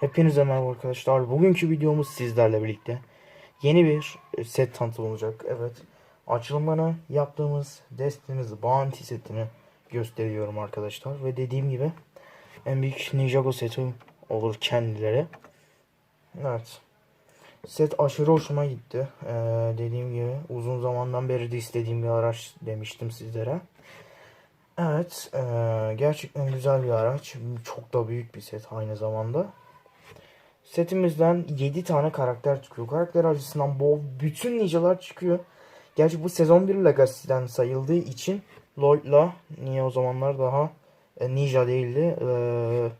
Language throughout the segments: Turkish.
Hepinize merhaba arkadaşlar. Bugünkü videomuz sizlerle birlikte yeni bir set tanıtım olacak. Evet. Açılımını yaptığımız Destiny's Bounty setini gösteriyorum arkadaşlar. Ve dediğim gibi en büyük Ninjago seti olur kendileri. Evet. Set aşırı hoşuma gitti. Ee, dediğim gibi uzun zamandan beri de istediğim bir araç demiştim sizlere. Evet, eee, gerçekten güzel bir araç. Çok da büyük bir set aynı zamanda. Setimizden 7 tane karakter çıkıyor. Karakter açısından bol bütün ninjalar çıkıyor. Gerçi bu sezon 1 Legacy'den sayıldığı için Lloyd'la niye o zamanlar daha e, ninja değildi. Eee,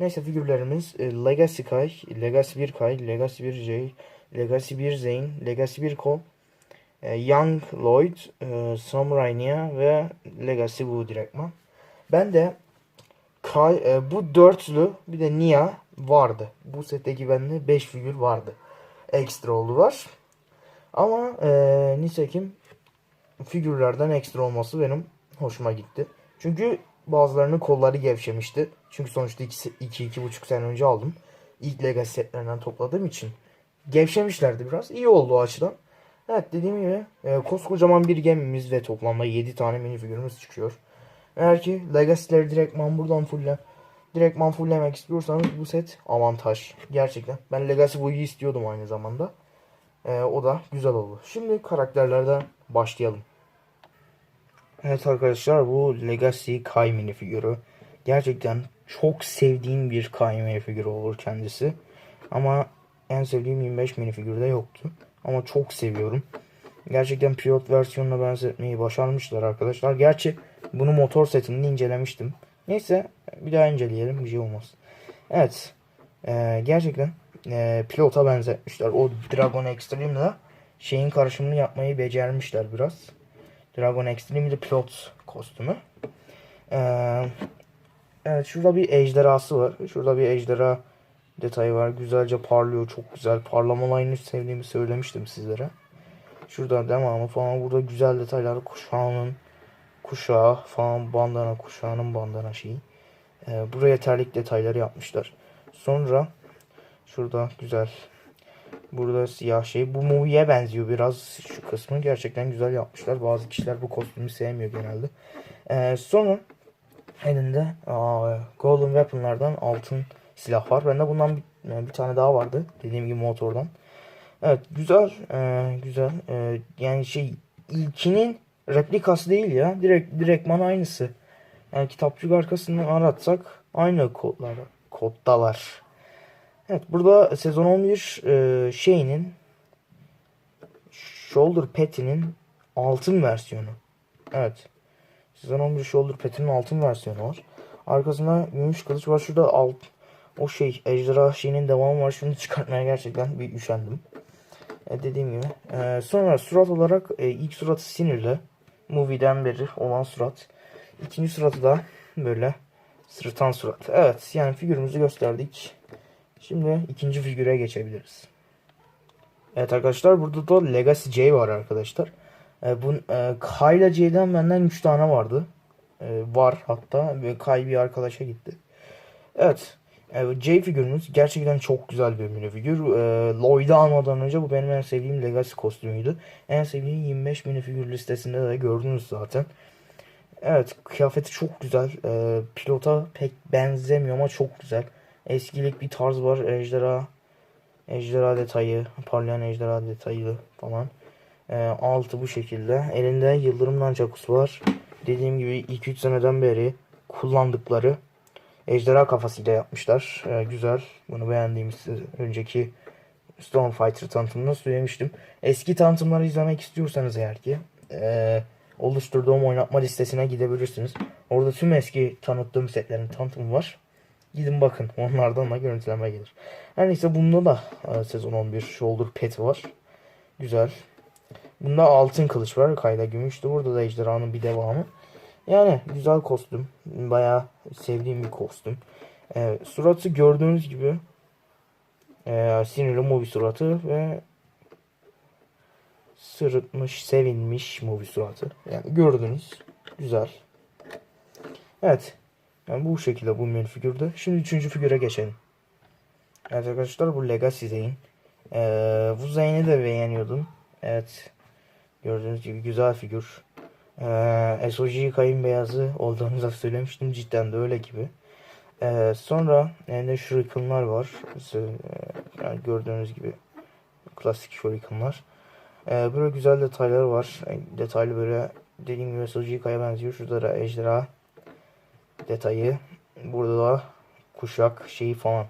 neyse figürlerimiz e, Legacy Kai, Legacy 1 Kai, Legacy 1 J, Legacy 1 Zane, Legacy 1 Cole, e, Young Lloyd, e, Samurai Nia ve Legacy bu direktman. Ben de Kai, e, bu dörtlü bir de Nia vardı. Bu setteki bende 5 figür vardı. Ekstra oldular. Ama e, nitekim figürlerden ekstra olması benim hoşuma gitti. Çünkü bazılarının kolları gevşemişti. Çünkü sonuçta 2-2,5 sene önce aldım. İlk Legacy setlerinden topladığım için. Gevşemişlerdi biraz. İyi oldu o açıdan. Evet dediğim gibi e, koskocaman bir gemimiz ve toplamda 7 tane minifigürümüz çıkıyor. Eğer ki Legacy'leri direktman buradan fulle direktman fulllemek istiyorsanız bu set avantaj. Gerçekten. Ben Legacy boyu istiyordum aynı zamanda. E, o da güzel oldu. Şimdi karakterlerden başlayalım. Evet arkadaşlar bu Legacy Kai minifigürü. Gerçekten çok sevdiğim bir Kai minifigürü olur kendisi. Ama en sevdiğim 25 minifigürde yoktu. Ama çok seviyorum. Gerçekten pilot versiyonuna benzetmeyi başarmışlar arkadaşlar. Gerçi bunu motor setinde incelemiştim. Neyse bir daha inceleyelim bir şey olmaz. Evet. Ee, gerçekten e, pilota benzetmişler. O Dragon Extreme'le şeyin karışımını yapmayı becermişler biraz. Dragon Extreme ile pilot kostümü. Ee, evet şurada bir ejderhası var. Şurada bir ejderha detayı var. Güzelce parlıyor. Çok güzel. Parlamalarını sevdiğimi söylemiştim sizlere. Şurada devamı falan. Burada güzel detaylar. Kuşağının kuşağı falan. Bandana kuşağının bandana şeyi. Ee, buraya terlik detayları yapmışlar. Sonra şurada güzel. Burada siyah şey. Bu movie'ye benziyor biraz şu kısmı. Gerçekten güzel yapmışlar. Bazı kişiler bu kostümü sevmiyor genelde. Ee, sonra elinde aa, Golden Weapon'lardan altın silah var. Bende bundan bir, bir tane daha vardı. Dediğim gibi motordan. Evet güzel. E, güzel. E, yani şey ilkinin replikası değil ya. Direkt direktman aynısı. Yani kitapçık arkasından aratsak aynı kodlar. Koddalar. Evet burada sezon 11 e, şeyinin Shoulder Pet'inin altın versiyonu. Evet. Sezon 11 Shoulder Pet'inin altın versiyonu var. Arkasında gümüş kılıç var. Şurada alt o şey ejderha şeyinin devamı var. Şunu çıkartmaya gerçekten bir üşendim. E, dediğim gibi. E, sonra surat olarak e, ilk suratı sinirli. Movie'den beri olan surat. İkinci suratı da böyle sırıtan surat. Evet yani figürümüzü gösterdik. Şimdi ikinci figüre geçebiliriz. Evet arkadaşlar burada da Legacy J var arkadaşlar. E, bu e, Kayla J'den benden 3 tane vardı. E, var hatta ve Kay bir arkadaşa gitti. Evet. E, J figürümüz gerçekten çok güzel bir minifigür. E, Lloyd'u almadan önce bu benim en sevdiğim Legacy kostümüydü. En sevdiğim 25 minifigür listesinde de gördünüz zaten. Evet kıyafeti çok güzel. E, pilota pek benzemiyor ama çok güzel. Eskilik bir tarz var. Ejderha ejderha detayı, parlayan ejderha detayı falan. E, altı bu şekilde. Elinde yıldırımdan cakusu var. Dediğim gibi 2-3 seneden beri kullandıkları ejderha kafasıyla yapmışlar. E, güzel. Bunu beğendiğimiz önceki Stone Fighter tanıtımında söylemiştim. Eski tanıtımları izlemek istiyorsanız eğer ki e, oluşturduğum oynatma listesine gidebilirsiniz. Orada tüm eski tanıttığım setlerin tanıtımı var. Gidin bakın. Onlardan da görüntüleme gelir. Her neyse bunda da e, sezon 11 shoulder pet var. Güzel. Bunda altın kılıç var. Kayda gümüştü. Burada da ejderhanın bir devamı. Yani güzel kostüm. Bayağı sevdiğim bir kostüm. E, suratı gördüğünüz gibi e, sinirli movie suratı ve sırıtmış, sevinmiş movie suratı. Yani gördünüz. Güzel. Evet. Yani bu şekilde bu main figürde. Şimdi üçüncü figüre geçelim. Evet arkadaşlar bu Legacy Zeyn. Ee, bu Zeyn'i de beğeniyordum. Evet. Gördüğünüz gibi güzel figür. Ee, SOG kayınbeyazı olduğunu da söylemiştim. Cidden de öyle gibi. Ee, sonra elinde shurikenlar var. Ee, Yani gördüğünüz gibi klasik shurikenlar. Ee, böyle güzel detaylar var. Yani Detaylı böyle dediğim gibi SOG kaya benziyor. Şurada da ejderha detayı. Burada da kuşak şeyi falan.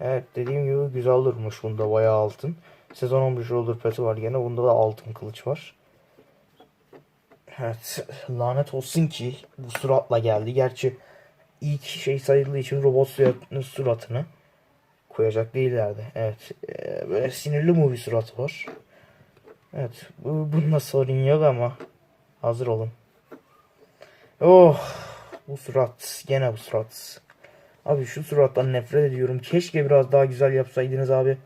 Evet dediğim gibi güzel durmuş bunda bayağı altın. Sezon 11 shoulder peti var gene. Bunda da altın kılıç var. Evet lanet olsun ki bu suratla geldi. Gerçi ilk şey sayıldığı için robot suratını, koyacak değillerdi. Evet e, böyle sinirli movie suratı var. Evet bu, bunda sorun yok ama hazır olun. Oh bu surat gene bu surat. Abi şu surattan nefret ediyorum. Keşke biraz daha güzel yapsaydınız abi.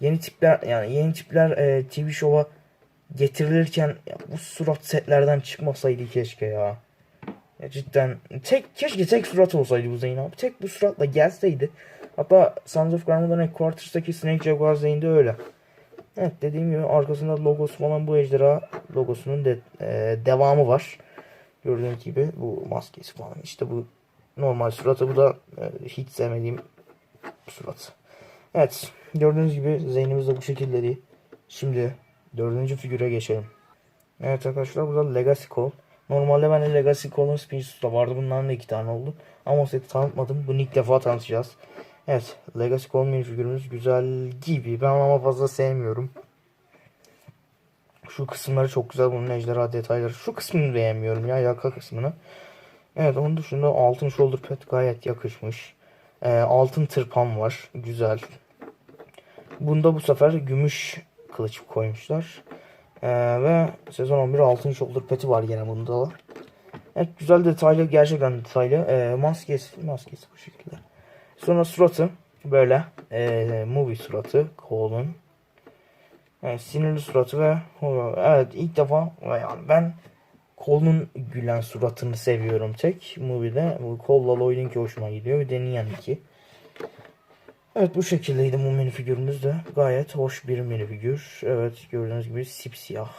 Yeni tipler yani yeni tipler e, TV şova getirilirken ya bu surat setlerden çıkmasaydı keşke ya. ya. cidden tek keşke tek surat olsaydı bu Zeyn abi. Tek bu suratla gelseydi. Hatta Sons of Garmadon Headquarters'taki Snake Jaguar Zeyn'de öyle. Evet dediğim gibi arkasında logosu falan bu ejderha logosunun de, e, devamı var. Gördüğünüz gibi bu maskesi falan işte bu normal suratı bu da e, hiç sevmediğim surat. Evet gördüğünüz gibi Zeynimiz de bu şekilde değil. Şimdi dördüncü figüre geçelim. Evet arkadaşlar burada Legacy Call. Normalde bende Legacy Call'un Spinsus da vardı. Bundan da iki tane oldu. Ama o seti tanıtmadım. Bunu ilk defa tanıtacağız. Evet Legacy Call mini figürümüz güzel gibi. Ben ama fazla sevmiyorum. Şu kısımları çok güzel. Bunun ejderha detayları. Şu kısmını beğenmiyorum ya yaka kısmını. Evet onun dışında altın shoulder pad gayet yakışmış. Ee, altın tırpan var. Güzel. Bunda bu sefer gümüş kılıç koymuşlar. Ee, ve sezon 11 altın shoulder pad'i var gene bunda da. Evet güzel detaylı gerçekten detaylı. Ee, maskesi, maskesi bu şekilde. Sonra suratı böyle ee, movie suratı Cole'un. Evet, sinirli suratı ve evet ilk defa yani ben Cole'un gülen suratını seviyorum tek movie'de. Bu Cole'la Lloyd'inki hoşuma gidiyor. Bir deneyen iki. Evet bu şekildeydi bu minifigürümüz de. Gayet hoş bir minifigür. Evet gördüğünüz gibi sipsiyah.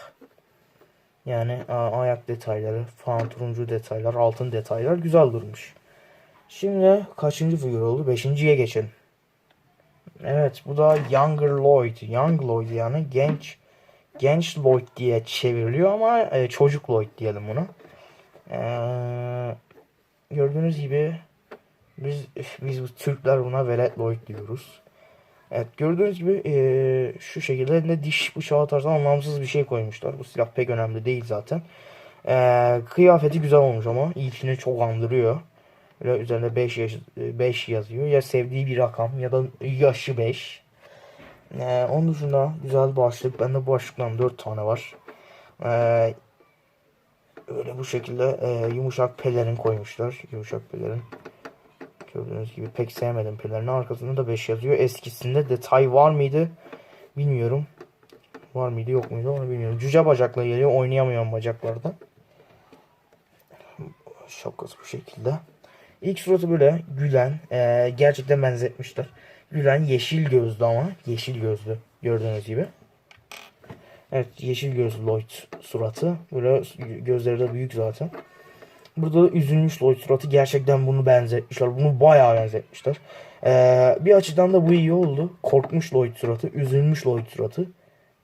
Yani ayak detayları, falan turuncu detaylar, altın detaylar güzel durmuş. Şimdi kaçıncı figür oldu? Beşinciye geçelim. Evet bu da Younger Lloyd. Young Lloyd yani genç genç Lloyd diye çevriliyor ama e, çocuk Lloyd diyelim bunu. Ee, gördüğünüz gibi biz biz bu Türkler buna velet Lloyd diyoruz. Evet gördüğünüz gibi e, şu şekilde elinde diş bıçağı tarzı anlamsız bir şey koymuşlar. Bu silah pek önemli değil zaten. E, kıyafeti güzel olmuş ama ilkini çok andırıyor. Böyle üzerinde 5 yaş 5 yazıyor. Ya sevdiği bir rakam ya da yaşı 5. Ee, onun dışında güzel başlık. Bende başlıktan 4 tane var. Ee, öyle bu şekilde e, yumuşak pelerin koymuşlar. Yumuşak pelerin. Gördüğünüz gibi pek sevmedim pelerini. Arkasında da 5 yazıyor. Eskisinde detay var mıydı? Bilmiyorum. Var mıydı yok muydu onu bilmiyorum. Cüce bacakla geliyor. Oynayamıyorum bacaklarda. Şapkası bu şekilde. İlk suratı böyle gülen. E, gerçekten benzetmişler. Gülen yeşil gözlü ama. Yeşil gözlü. Gördüğünüz gibi. Evet yeşil gözlü Lloyd suratı. Böyle gözleri de büyük zaten. Burada da üzülmüş Lloyd suratı. Gerçekten bunu benzetmişler. Bunu bayağı benzetmişler. Ee, bir açıdan da bu iyi oldu. Korkmuş Lloyd suratı. Üzülmüş Lloyd suratı.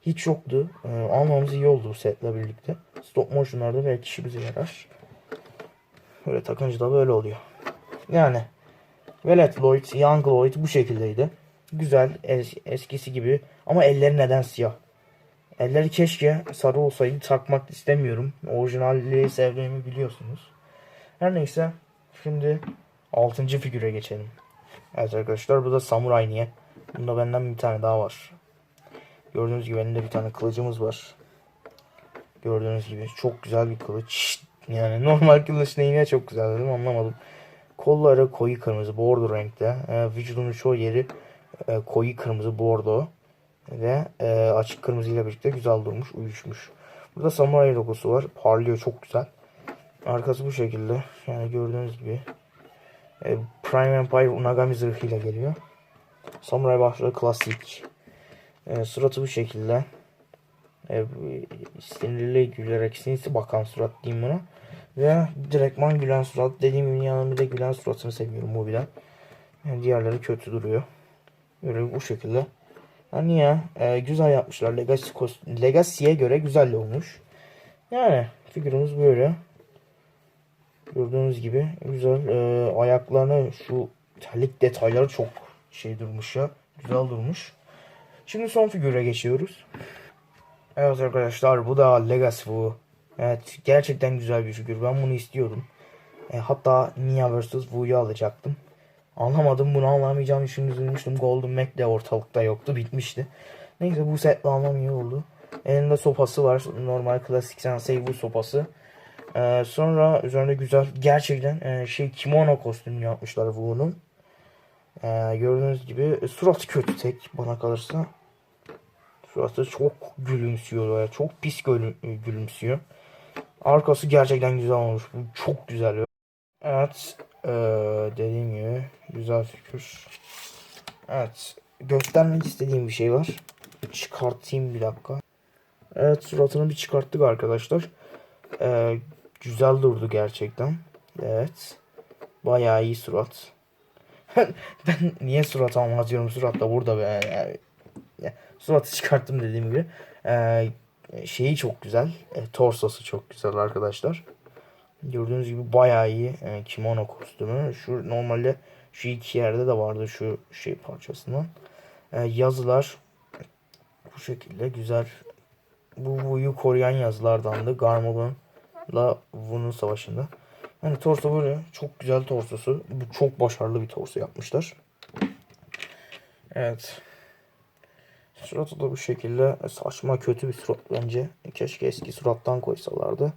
Hiç yoktu. Ee, almamız iyi oldu bu setle birlikte. Stop motion'larda belki işimize yarar. Böyle takınca da böyle oluyor. Yani Velet Lloyd, Young Lloyd bu şekildeydi. Güzel es eskisi gibi ama elleri neden siyah? Elleri keşke sarı olsaydı takmak istemiyorum. Orijinalliği sevdiğimi biliyorsunuz. Her neyse şimdi 6. figüre geçelim. Evet arkadaşlar bu da Samurai niye? Bunda benden bir tane daha var. Gördüğünüz gibi elinde bir tane kılıcımız var. Gördüğünüz gibi çok güzel bir kılıç. Yani normal kılıç neyine çok güzel dedim anlamadım. Kolları koyu kırmızı bordo renkte. E, vücudunun çoğu yeri e, koyu kırmızı bordo. Ve e, açık kırmızı ile birlikte güzel durmuş, uyuşmuş. Burada samuray logosu var. Parlıyor çok güzel. Arkası bu şekilde. Yani gördüğünüz gibi. E, Prime Empire Unagami zırhıyla geliyor. Samuray başlığı klasik. E, suratı bu şekilde. E, sinirli gülerek sinsi bakan surat diyeyim buna. Ve direktman gülen surat. Dediğim gibi yanımda da gülen suratını seviyorum mobilen. Yani diğerleri kötü duruyor. Böyle bu şekilde. Hani ya e, güzel yapmışlar. Legacy Legacy'ye göre güzel olmuş. Yani figürümüz böyle. Gördüğünüz gibi güzel. E, ayaklarını şu terlik detayları çok şey durmuş ya. Güzel durmuş. Şimdi son figüre geçiyoruz. Evet arkadaşlar bu da Legacy bu. Evet gerçekten güzel bir figür. Ben bunu istiyordum. E, hatta Nia vs. Wu'yu alacaktım. Anlamadım bunu anlamayacağım için üzülmüştüm. Golden Mac de ortalıkta yoktu bitmişti. Neyse bu setle almam oldu. Elinde sopası var. Normal klasik sensei bu sopası. Ee, sonra üzerinde güzel gerçekten e, şey kimono kostümü yapmışlar Wu'nun. Ee, gördüğünüz gibi suratı kötü tek bana kalırsa. Suratı çok gülümsüyor. Böyle. Çok pis gülü- e, gülümsüyor. Arkası gerçekten güzel olmuş. Bu çok güzel. Evet. Ee, dediğim gibi güzel fikir. Evet. Göstermek istediğim bir şey var. Çıkartayım bir dakika. Evet suratını bir çıkarttık arkadaşlar. Ee, güzel durdu gerçekten. Evet. Bayağı iyi surat. ben niye surat almaz diyorum. Surat da burada be. Yani, ya, suratı çıkarttım dediğim gibi. Ee, şeyi çok güzel. E, torsosu çok güzel arkadaşlar. Gördüğünüz gibi bayağı iyi e, kimono kostümü. Şu normalde şu iki yerde de vardı şu şey parçasından. E, yazılar bu şekilde güzel. Bu Wu'yu koruyan yazılardandı. Garmadon'la Wu'nun savaşında. Yani torso böyle çok güzel torsosu. Bu çok başarılı bir torso yapmışlar. Evet. Suratı da bu şekilde saçma kötü bir surat bence. Keşke eski surattan koysalardı.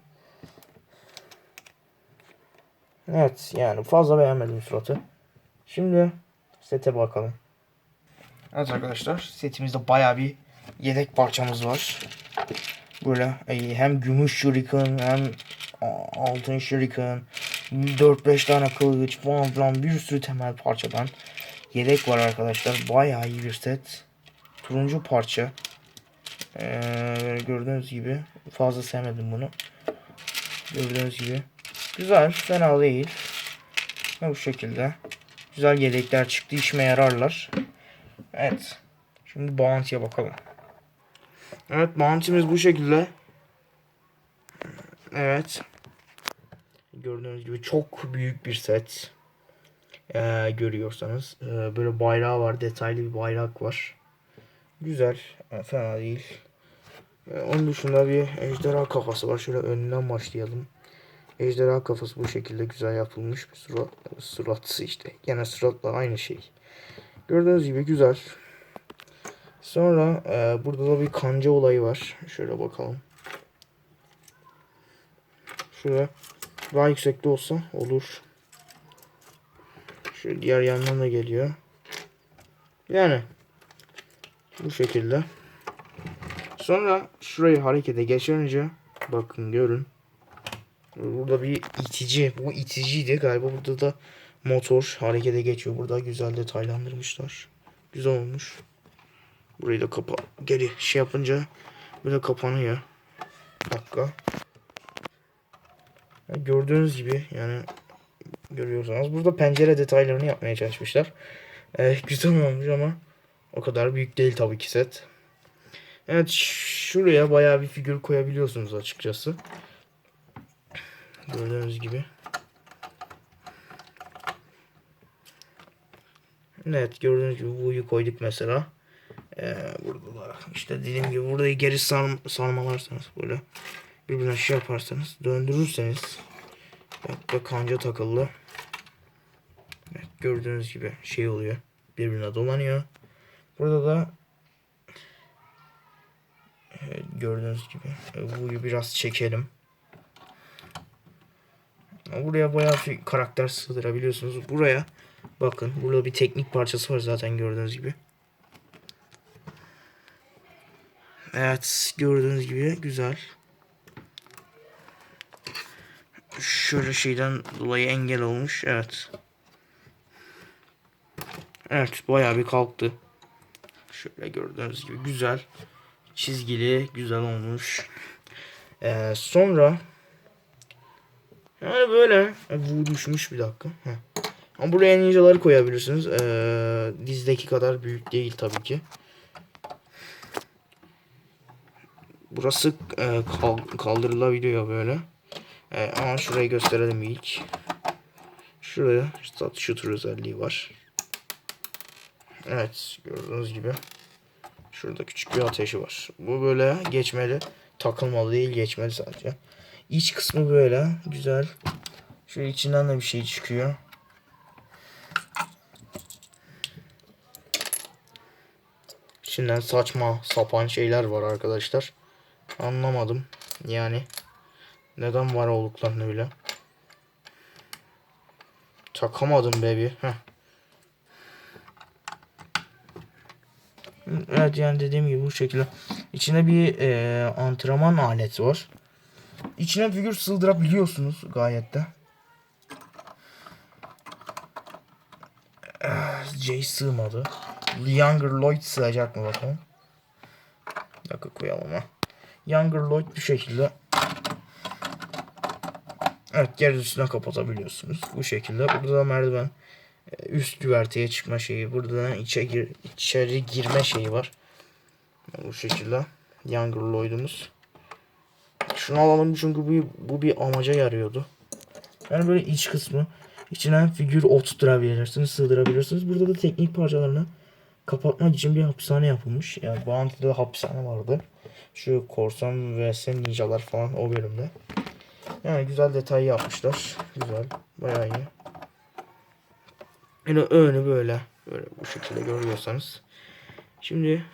Evet yani fazla beğenmedim suratı. Şimdi sete bakalım. Evet arkadaşlar setimizde baya bir yedek parçamız var. Böyle hem gümüş shuriken hem altın shuriken 4-5 tane kılıç falan filan bir sürü temel parçadan yedek var arkadaşlar. Baya iyi bir set. Turuncu parça. Ee, gördüğünüz gibi fazla sevmedim bunu. Gördüğünüz gibi. Güzel, fena değil. Ve bu şekilde. Güzel yedekler çıktı, işime yararlar. Evet. Şimdi Bounty'ye bakalım. Evet, Bounty'miz bu şekilde. Evet. Gördüğünüz gibi çok büyük bir set. Ee, görüyorsanız. Ee, böyle bayrağı var, detaylı bir bayrak var. Güzel, e, fena değil. Ee, onun dışında bir ejderha kafası var. Şöyle önünden başlayalım. Ejderha kafası bu şekilde güzel yapılmış bir surat. Suratsı işte. Gene suratla aynı şey. Gördüğünüz gibi güzel. Sonra e, burada da bir kanca olayı var. Şöyle bakalım. Şöyle daha yüksekte olsa olur. Şu diğer yandan da geliyor. Yani bu şekilde. Sonra şurayı harekete geçirince bakın görün. Burada bir itici. Bu iticiydi galiba. Burada da motor harekete geçiyor. Burada güzel detaylandırmışlar. Güzel olmuş. Burayı da kapa geri şey yapınca böyle kapanıyor. Bir dakika. Yani gördüğünüz gibi yani görüyorsanız burada pencere detaylarını yapmaya çalışmışlar. Ee, güzel olmuş ama o kadar büyük değil tabii ki set. Evet şuraya bayağı bir figür koyabiliyorsunuz açıkçası. Gördüğünüz gibi. Evet gördüğünüz gibi Wu'yu koyduk mesela. Ee, burada da işte dediğim gibi burayı geri sarm sarmalarsanız böyle birbirine şey yaparsanız döndürürseniz bak da kanca takıldı. Evet, gördüğünüz gibi şey oluyor. Birbirine dolanıyor. Burada da evet, gördüğünüz gibi e, Wu'yu biraz çekelim. Buraya bayağı bir karakter sığdırabiliyorsunuz. Buraya bakın burada bir teknik parçası var zaten gördüğünüz gibi. Evet gördüğünüz gibi güzel. Şöyle şeyden dolayı engel olmuş. Evet. Evet bayağı bir kalktı. Şöyle gördüğünüz gibi güzel. Çizgili güzel olmuş. Ee, sonra yani böyle e, bu düşmüş bir dakika. Heh. Ama buraya ninjaları koyabilirsiniz. Ee, dizdeki kadar büyük değil tabii ki. Burası e, kal- kaldırılabiliyor böyle. E, ama şurayı gösterelim ilk. Şuraya stat shooter özelliği var. Evet gördüğünüz gibi. Şurada küçük bir ateşi var. Bu böyle geçmeli. Takılmalı değil geçmeli sadece. İç kısmı böyle güzel. Şöyle içinden de bir şey çıkıyor. İçinden saçma sapan şeyler var arkadaşlar. Anlamadım. Yani neden var olduklarını bile. Takamadım bebi. Heh. Evet yani dediğim gibi bu şekilde. İçine bir e, antrenman aleti var. İçine figür sığdırabiliyorsunuz gayet de. Eh, Jay sığmadı. Younger Lloyd sığacak mı bakalım. Bir dakika koyalım ha. Younger Lloyd bu şekilde. Evet geri üstüne kapatabiliyorsunuz. Bu şekilde. Burada da merdiven e, üst güverteye çıkma şeyi. Burada da içe gir, içeri girme şeyi var. Bu şekilde. Younger Lloyd'umuz. Şunu alalım çünkü bu, bu bir amaca yarıyordu. Yani böyle iç kısmı. İçine figür oturtturabilirsiniz, sığdırabilirsiniz. Burada da teknik parçalarını kapatmak için bir hapishane yapılmış. Yani Bounty'de hapishane vardı. Şu korsan vs ninjalar falan o bölümde. Yani güzel detay yapmışlar. Güzel. Bayağı iyi. Yine önü böyle. Böyle bu şekilde görüyorsanız. Şimdi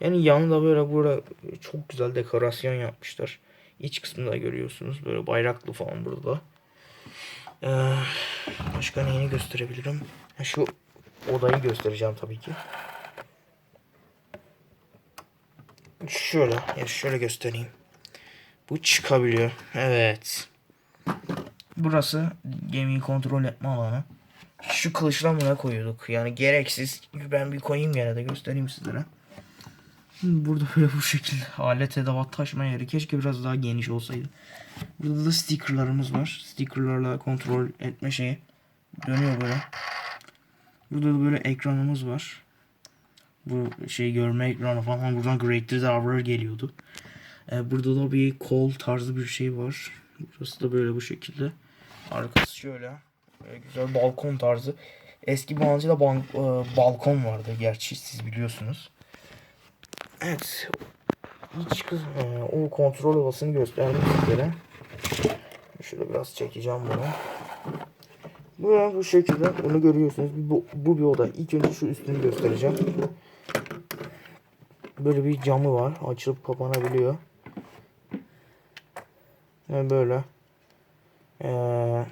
yani yanında böyle burada çok güzel dekorasyon yapmışlar. İç kısmında görüyorsunuz. Böyle bayraklı falan burada. Ee, başka neyini gösterebilirim? Şu odayı göstereceğim tabii ki. Şöyle, ya şöyle göstereyim. Bu çıkabiliyor. Evet. Burası gemiyi kontrol etme alanı. Şu kılıçla buna koyuyorduk. Yani gereksiz. Ben bir koyayım gene de göstereyim sizlere. Burada böyle bu şekilde alet edevat taşıma yeri. Keşke biraz daha geniş olsaydı. Burada da stickerlarımız var. Stickerlarla kontrol etme şeyi. Dönüyor böyle. Burada da böyle ekranımız var. Bu şey görme ekranı falan. Buradan Great Discoverer geliyordu. Ee, burada da bir kol tarzı bir şey var. Burası da böyle bu şekilde. Arkası şöyle. Böyle güzel balkon tarzı. Eski Bounty'de ban- e, balkon vardı. Gerçi siz biliyorsunuz. Evet. İç kız, e, o kontrol odasını gösterdim sizlere. Şöyle biraz çekeceğim bunu. Bu bu şekilde bunu görüyorsunuz. Bu, bu bir oda. İlk önce şu üstünü göstereceğim. Böyle bir camı var. Açılıp kapanabiliyor. Ve böyle. Ee,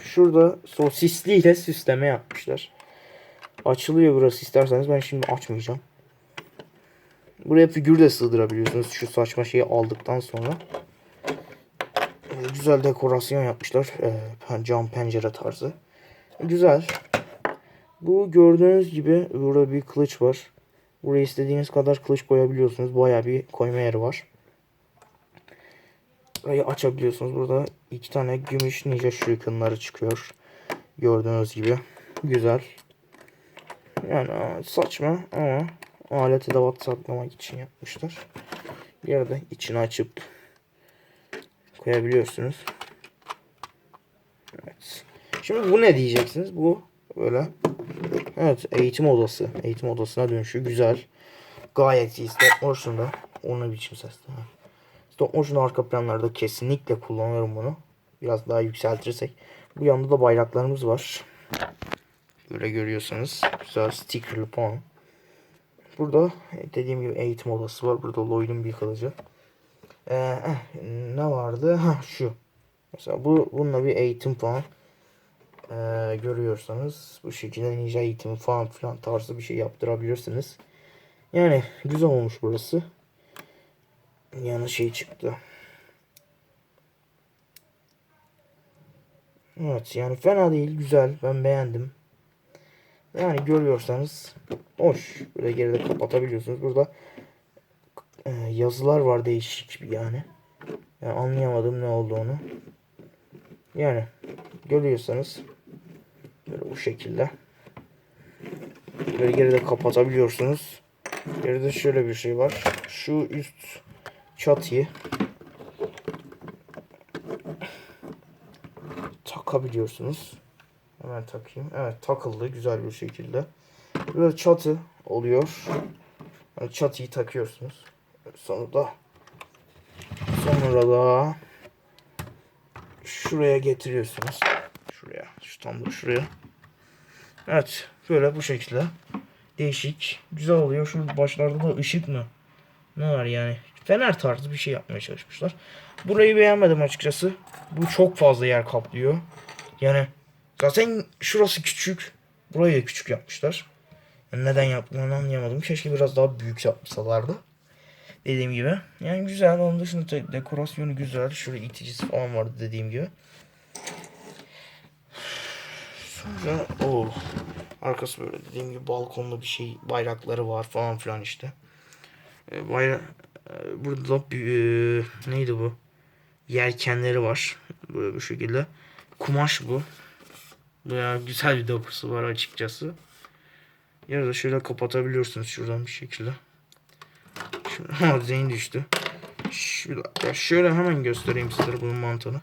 şurada sosisli ile süsleme yapmışlar. Açılıyor burası isterseniz. Ben şimdi açmayacağım. Buraya figür de sığdırabiliyorsunuz. Şu saçma şeyi aldıktan sonra. Ee, güzel dekorasyon yapmışlar. Ee, cam pencere tarzı. Güzel. Bu gördüğünüz gibi burada bir kılıç var. Buraya istediğiniz kadar kılıç koyabiliyorsunuz. Bayağı bir koyma yeri var. Burayı açabiliyorsunuz. Burada iki tane gümüş ninja shurikenları çıkıyor. Gördüğünüz gibi. Güzel. Yani saçma ama alet edevat saklamak için yapmışlar. Bir yerde içini açıp koyabiliyorsunuz. Evet. Şimdi bu ne diyeceksiniz? Bu böyle. Evet eğitim odası. Eğitim odasına dönüşü güzel. Gayet iyi. Stop motion'da. Onu biçim sesli. Stop motion arka planlarda kesinlikle kullanıyorum bunu. Biraz daha yükseltirsek. Bu yanında da bayraklarımız var. Böyle görüyorsanız. Güzel stickerlı falan. Burada dediğim gibi eğitim odası var. Burada Lloyd'un bir kılıcı. Ee, eh, ne vardı? Ha şu. Mesela bu bununla bir eğitim falan ee, görüyorsanız bu şekilde ninja eğitimi falan filan tarzı bir şey yaptırabilirsiniz. Yani güzel olmuş burası. Yani şey çıktı. Evet yani fena değil güzel ben beğendim. Yani görüyorsanız hoş. Böyle geride kapatabiliyorsunuz. Burada e, yazılar var değişik bir yani. yani. Anlayamadım ne olduğunu. Yani görüyorsanız böyle bu şekilde. Böyle geride kapatabiliyorsunuz. Geride şöyle bir şey var. Şu üst çatıyı takabiliyorsunuz. Hemen takayım. Evet takıldı güzel bir şekilde. Burada çatı oluyor. Yani çatıyı takıyorsunuz. Sonra da sonra da şuraya getiriyorsunuz. Şuraya. Şu tam da şuraya. Evet. Böyle bu şekilde. Değişik. Güzel oluyor. Şu başlarda da ışık mı? Ne var yani? Fener tarzı bir şey yapmaya çalışmışlar. Burayı beğenmedim açıkçası. Bu çok fazla yer kaplıyor. Yani zaten şurası küçük. Burayı da küçük yapmışlar. Yani neden yaptıklarını anlayamadım. Keşke biraz daha büyük yapsalardı. Dediğim gibi. Yani güzel. Onun dışında de- dekorasyonu güzel. Şurada iticisi falan vardı dediğim gibi. Sonra o arkası böyle dediğim gibi balkonda bir şey bayrakları var falan filan işte. E, bayra e, burada da bir, e, neydi bu? Yelkenleri var. Böyle bu şekilde. Kumaş bu. Bayağı güzel bir dokusu var açıkçası. Ya da şöyle kapatabiliyorsunuz şuradan bir şekilde. Şimdi zeyn düştü. Dakika. Şöyle hemen göstereyim sizlere bunun mantığını.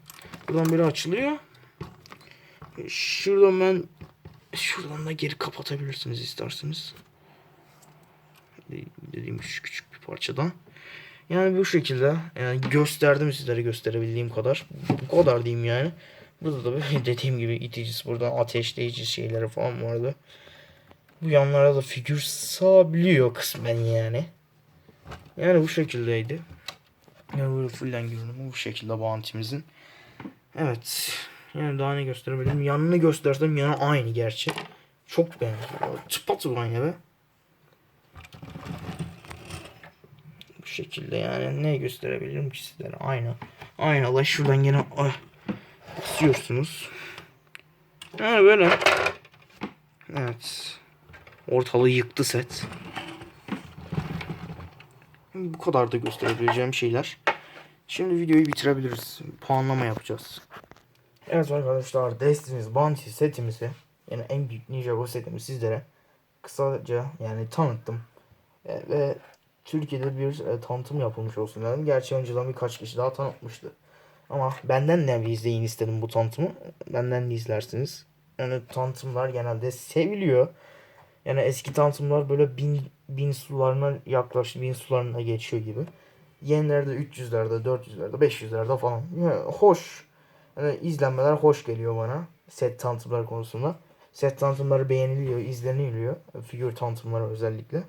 Buradan böyle açılıyor. Şuradan ben şuradan da geri kapatabilirsiniz isterseniz. Dediğim şu küçük bir parçadan. Yani bu şekilde yani gösterdim sizlere gösterebildiğim kadar. Bu kadar diyeyim yani. Burada da dediğim gibi iticisi buradan ateşleyici şeyleri falan vardı. Bu yanlara da figür sığabiliyor kısmen yani. Yani bu şekildeydi. Yani böyle fullen görünümü bu şekilde bantimizin. Evet. Yani daha ne gösterebilirim? Yanını göstersem yanı aynı gerçi. Çok benziyor. Tıpatıp aynı be. Şekilde yani ne gösterebilirim ki sizlere? Aynı. Aynı olay şuradan gene ah, basıyorsunuz. Yani böyle. Evet. Ortalığı yıktı set. Bu kadar da gösterebileceğim şeyler. Şimdi videoyu bitirebiliriz. Puanlama yapacağız. Evet arkadaşlar Destiny's Bounty setimizi yani en büyük Ninjago setimi sizlere kısaca yani tanıttım. Ve Türkiye'de bir e, tanıtım yapılmış olsun dedim. Gerçi önceden birkaç kişi daha tanıtmıştı. Ama benden de bir izleyin istedim bu tanıtımı. Benden de izlersiniz. Yani tanıtımlar genelde seviliyor. Yani eski tanıtımlar böyle bin, bin sularına yaklaşık bin sularına geçiyor gibi. Yenilerde 300'lerde, 400'lerde, 500'lerde falan. Yani hoş. Yani izlenmeler hoş geliyor bana. Set tanıtımları konusunda. Set tanıtımları beğeniliyor, izleniliyor. Figür tanıtımları özellikle.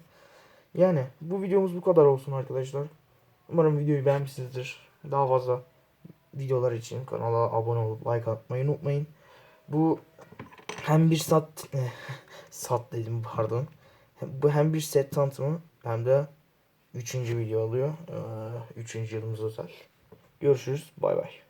Yani bu videomuz bu kadar olsun arkadaşlar. Umarım videoyu beğenmişsinizdir. Daha fazla videolar için kanala abone olup like atmayı unutmayın. Bu hem bir sat sat dedim pardon. Bu hem bir set tanıtımı hem de üçüncü video oluyor. Ee, Üçüncü yılımız özel. Görüşürüz. Bay bay.